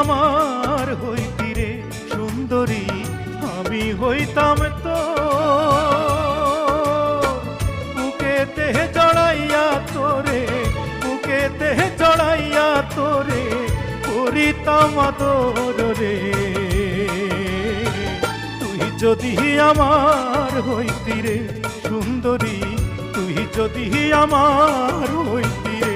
আমার হইতি রে সুন্দরী, আমি হইতাম তো। বুকেতে জড়াইয়া তোরে, বুকেতে জড়াইয়া তোরে করিতাম আদর রে। তুই যদি আমার হইতি রে সুন্দরী, তুই যদি আমার হইতি রে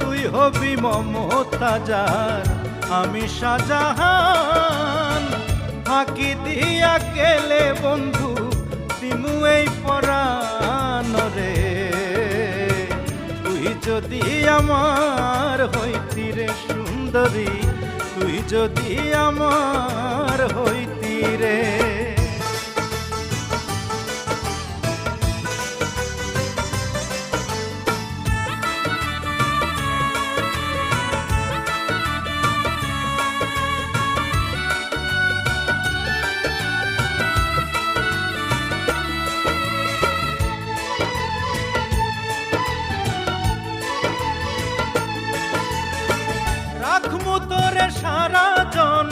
তুই হবি মমতাজার আমি শাহজাহান। ফাঁকি দিয়া গেলে বন্ধু দিমু এই পরাণ রে। তুই যদি আমার হইতি রে সুন্দরী, তুই যদি আমার হইতি রে। তোরে সারা জন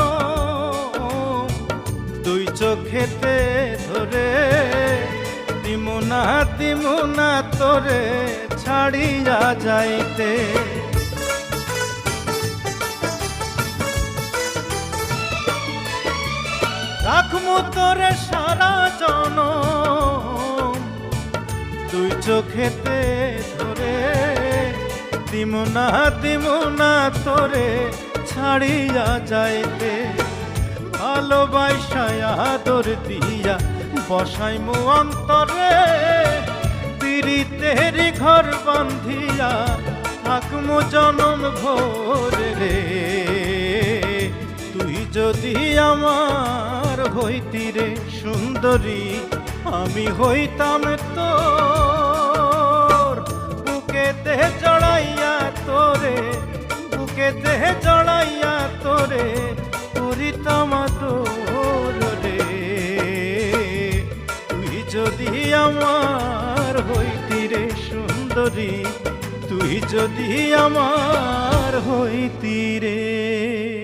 দুই চোখেতে ধরে দিমুনা দিমুনা তোরে ছাড়িয়া যাইতে। রাখমু তোরে সারা জন দুই চোখেতে ধরে দিমুনা দিমুনা তোরে ছাড়িয়া যাইতে। ভালোবাসায় আদর দিয়া বসাই মু অন্তরে। পিরিতের ঘর বান্ধিয়া থাকমু জনম ভোরে রে। তুই যদি আমার হইতি রে সুন্দরী, আমি হইতাম তোর। বুকেতে জড়াইয়া তোরে, বুকেতে জড়াইয়া তোরে করিতাম তোর রে। তুই যদি আমার হইতি রে সুন্দরী তুই যদি আমার হইতি রে।